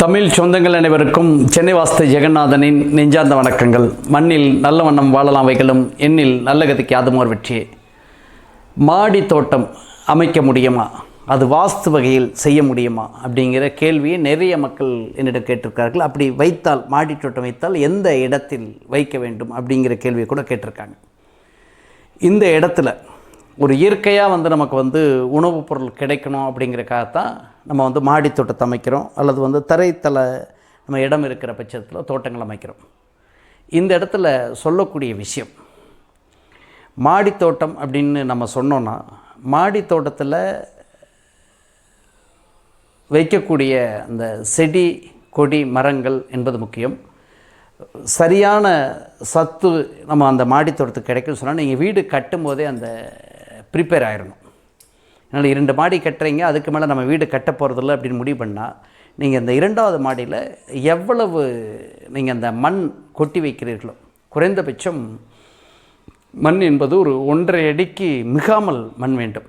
தமிழ் சொந்தங்கள் அனைவருக்கும் சென்னை வாஸ்து ஜெகநாதனின் நெஞ்சார்ந்த வணக்கங்கள். மண்ணில் நல்ல வண்ணம் வாழலாம் வைகளும் எண்ணில் நல்ல கதைக்கு அதுமோர் வெற்றியே மாடி தோட்டம் அமைக்க முடியுமா? அது வாஸ்து வகையில் செய்ய முடியுமா? அப்படிங்கிற கேள்வியை நிறைய மக்கள் என்னிடம் கேட்டிருக்கார்கள் அப்படி வைத்தால் மாடி தோட்டம் வைத்தால் எந்த இடத்தில் வைக்க வேண்டும் அப்படிங்கிற கேள்வியை கூட கேட்டிருக்காங்க. இந்த இடத்துல ஒரு இயற்கையாக வந்து நமக்கு வந்து உணவுப் பொருள் கிடைக்கணும் அப்படிங்கிறக்காகத்தான் நம்ம வந்து மாடி தோட்டத்தை அமைக்கிறோம். அல்லது வந்து தரைத்தலை நம்ம இடம் இருக்கிற பட்சத்தில் தோட்டங்கள் அமைக்கிறோம். இந்த இடத்துல சொல்லக்கூடிய விஷயம் மாடி தோட்டம் அப்படின்னு நம்ம சொன்னோன்னா மாடி தோட்டத்தில் வைக்கக்கூடிய அந்த செடி கொடி மரங்கள் என்பது முக்கியம். சரியான சத்து நம்ம அந்த மாடி தோட்டத்துக்கு கிடைக்கும்னு சொன்னால் நீங்கள் வீடு கட்டும்போதே அந்த ப்ரிப்பேர் ஆயிடணும் அதனால் இரண்டு மாடி கட்டுறீங்க அதுக்கு மேலே நம்ம வீடு கட்ட போகிறதில்ல அப்படின்னு முடிவு பண்ணால் நீங்கள் இந்த இரண்டாவது மாடியில் எவ்வளவு நீங்கள் அந்த மண் கொட்டி வைக்கிறீர்களோ குறைந்தபட்சம் மண் என்பது ஒரு ஒன்றரை அடிக்கு மிகாமல் மண் வேண்டும்.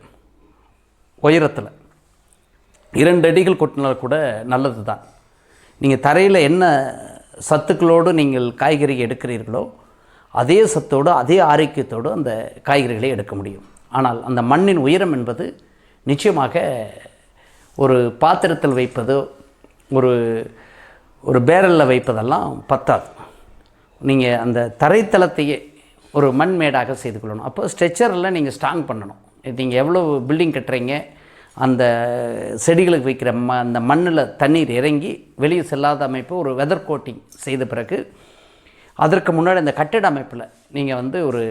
உயரத்தில். இரண்டு அடிகள் கொட்டினால் கூட நல்லது தான். நீங்கள் தரையில் என்ன சத்துக்களோடு நீங்கள் காய்கறி எடுக்கிறீர்களோ அதே சத்தோடு அதே ஆரோக்கியத்தோடு அந்த காய்கறிகளை எடுக்க முடியும். ஆனால் அந்த மண்ணின் உயரம் என்பது நிச்சயமாக ஒரு பாத்திரத்தில் வைப்பதோ ஒரு ஒரு பேரலில் வைப்பதெல்லாம் பத்தாது. நீங்கள் அந்த தரைத்தளத்தையே ஒரு மண் மேடாக செய்து கொள்ளணும். அப்போ ஸ்ட்ரெச்சரில் நீங்கள் ஸ்ட்ராங் பண்ணணும். நீங்கள் எவ்வளோ பில்டிங் கட்டுறீங்க அந்த செடிகளுக்கு வைக்கிற ம அந்த மண்ணில் தண்ணீர் இறங்கி வெளியே செல்லாத அமைப்பு ஒரு வெதர் கோட்டிங் செய்த பிறகு அதற்கு முன்னாடி அந்த கட்டிட அமைப்பில் நீங்கள் வந்து ஒரு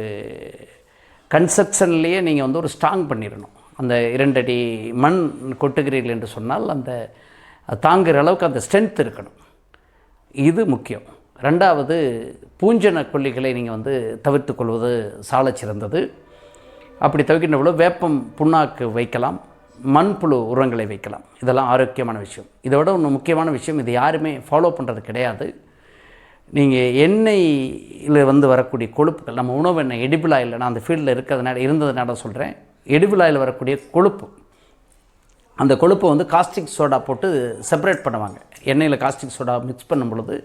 கன்ஸ்ட்ரக்ஷன்லேயே நீங்கள் வந்து ஒரு ஸ்ட்ராங் பண்ணிடணும் அந்த இரண்டடி மண் கொட்டுகிறீர்கள் என்று சொன்னால் அந்த தாங்குகிற அளவுக்கு அந்த ஸ்ட்ரென்த் இருக்கணும். இது முக்கியம். ரெண்டாவது பூஞ்சன கொல்லிகளை நீங்கள் வந்து தவிர்த்து கொள்வது சாலச் சிறந்தது. அப்படி தவிர்க்கின்ற பொழுது வேப்பம் புண்ணாக்கு வைக்கலாம் மண்புழு உரங்களை வைக்கலாம். இதெல்லாம் ஆரோக்கியமான விஷயம். இதை விட ஒன்று முக்கியமான விஷயம் இது யாருமே ஃபாலோ பண்ணுறது கிடையாது. நீங்கள் எண்ணெயில் வந்து வரக்கூடிய கொழுப்புகள் நம்ம உணவு எண்ணெய் எடிபிள் ஆயில் நான் அந்த ஃபீல்டில் இருக்கிறதுனால இருந்ததுனால சொல்கிறேன் எடிபிள் ஆயில் வரக்கூடிய கொழுப்பு. அந்த கொழுப்பை வந்து காஸ்டிக் சோடா போட்டு செப்பரேட் பண்ணுவாங்க. எண்ணெயில் காஸ்டிக் சோடா மிக்ஸ் பண்ணும் பொழுது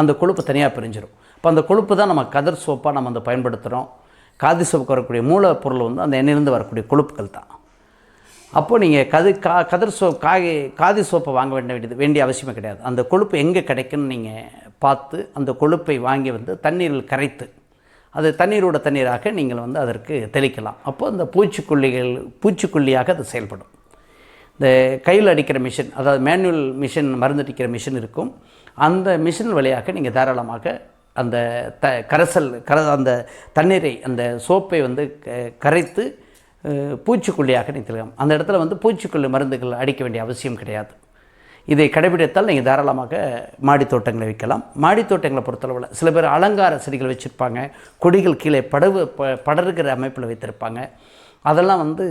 அந்த கொழுப்பு தனியாக பிரிஞ்சிடும் இப்போ அந்த கொழுப்பு தான் நம்ம கதர் சோப்பாக நம்ம வந்து பயன்படுத்துகிறோம் காதி சோப்புக்கு வரக்கூடிய மூலப்பொருள் வந்து அந்த எண்ணெயிலேருந்து வரக்கூடிய கொழுப்புகள் தான். அப்போது நீங்கள் கது கா கதர் சோப் காய் காதி சோப்பை வாங்க வேண்டியது வேண்டிய அவசியமே கிடையாது. அந்த கொழுப்பு எங்கே கிடைக்குன்னு நீங்கள் பார்த்து அந்த கொழுப்பை வாங்கி வந்து தண்ணீரில் கரைத்து அது தண்ணீரோட தண்ணீராக நீங்கள் வந்து அதற்கு தெளிக்கலாம். அப்போது அந்த பூச்சிக்கொல்லிகள் பூச்சிக்கொல்லியாக அது செயல்படும். இந்த கையில் அடிக்கிற மிஷின் அதாவது மேனுவல் மிஷின் மருந்து அடிக்கிற மிஷின் இருக்கும். அந்த மிஷின் வழியாக நீங்கள் தாராளமாக அந்த த கரைசல் கர அந்த தண்ணீரை அந்த சோப்பை வந்து க- கரைத்து பூச்சிக்கொல்லியாக நிறுத்தலாம் அந்த இடத்துல வந்து பூச்சிக்கொல்லி மருந்துகள் அடிக்க வேண்டிய அவசியம் கிடையாது. இதை கடைபிடித்தால் நீங்கள் தாராளமாக மாடி தோட்டங்களை வைக்கலாம். மாடி தோட்டங்களை பொறுத்தளவில் சில பேர் அலங்கார செடிகள் வச்சுருப்பாங்க. கொடிகள் கீழே படவு ப படருகிற அமைப்பில் வைத்திருப்பாங்க. அதெல்லாம் வந்து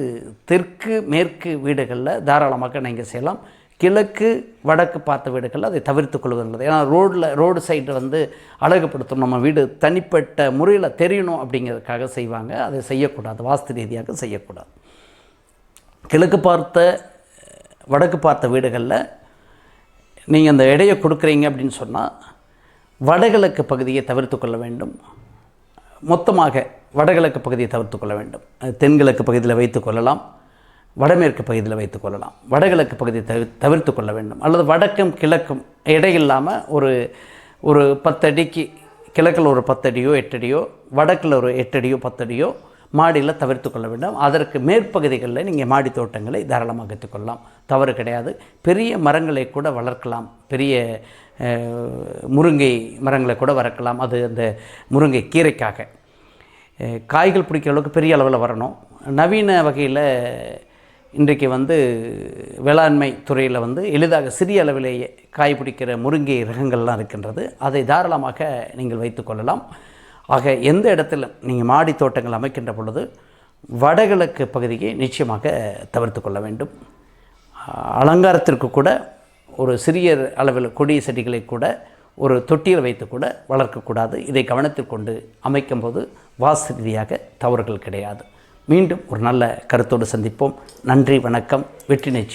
தெற்கு மேற்கு வீடுகளில் தாராளமாக நீங்கள் செய்யலாம். கிழக்கு வடக்கு பார்த்த வீடுகளில் அதை தவிர்த்து கொள்வது நல்லது. ஏன்னா ரோட்டில் ரோடு சைடு வந்து அழகுபடுத்தணும் நம்ம வீடு தனிப்பட்ட முறையில் தெரியணும் அப்படிங்கிறதுக்காக செய்வாங்க. அதை செய்யக்கூடாது. வாஸ்து ரீதியாக செய்யக்கூடாது. கிழக்கு பார்த்த வடக்கு பார்த்த வீடுகளில் நீங்கள் அந்த இடையை கொடுக்குறீங்க அப்படின்னு சொன்னால் வடகிழக்கு பகுதியை தவிர்த்து கொள்ள வேண்டும். மொத்தமாக வடகிழக்கு பகுதியை தவிர்த்து கொள்ள வேண்டும். அது தென்கிழக்கு பகுதியில் வைத்து கொள்ளலாம். வடமேற்கு பகுதியில் வைத்துக் கொள்ளலாம். வடகிழக்கு பகுதியை தவி தவிர்த்து கொள்ள வேண்டும். அல்லது வடக்கும் கிழக்கும் இடையில்லாமல் ஒரு ஒரு பத்தடிக்கு கிழக்கில் ஒரு பத்தடியோ எட்டடியோ வடக்கில் ஒரு எட்டடியோ பத்தடியோ மாடியில் தவிர்த்து கொள்ள வேண்டும். அதற்கு மேற்பகுதிகளில் நீங்கள் மாடி தோட்டங்களை தாராளமாக எடுத்துக்கொள்ளலாம் தவறு கிடையாது. பெரிய மரங்களை கூட வளர்க்கலாம். பெரிய முருங்கை மரங்களை கூட வளர்க்கலாம். அது அந்த முருங்கை கீரைக்காக. காய்கள் பிடிக்கிற அளவுக்கு பெரிய அளவில் வரணும். நவீன வகையில் இன்றைக்கு வந்து வேளாண்மை துறையில் வந்து எளிதாக சிறிய அளவிலேயே காய் பிடிக்கிற முருங்கை ரகங்கள்லாம் இருக்கின்றது. அதை தாராளமாக நீங்கள் வைத்துக்கொள்ளலாம் ஆக எந்த இடத்துல நீங்கள் மாடி தோட்டங்கள் அமைக்கின்ற பொழுது வடகிழக்கு பகுதியை நிச்சயமாக தவிர்த்து கொள்ள வேண்டும். அலங்காரத்திற்கு கூட ஒரு சிறிய அளவில் கொடி செடிகளை கூட ஒரு தொட்டியில் வைத்து கூட வளர்க்கக்கூடாது இதை கவனத்தில் கொண்டு அமைக்கும்போது வாசு ரீதியாக தவறுகள் கிடையாது. மீண்டும் ஒரு நல்ல கருத்தோடு சந்திப்போம். நன்றி வணக்கம். வெற்றி நிச்சயம்.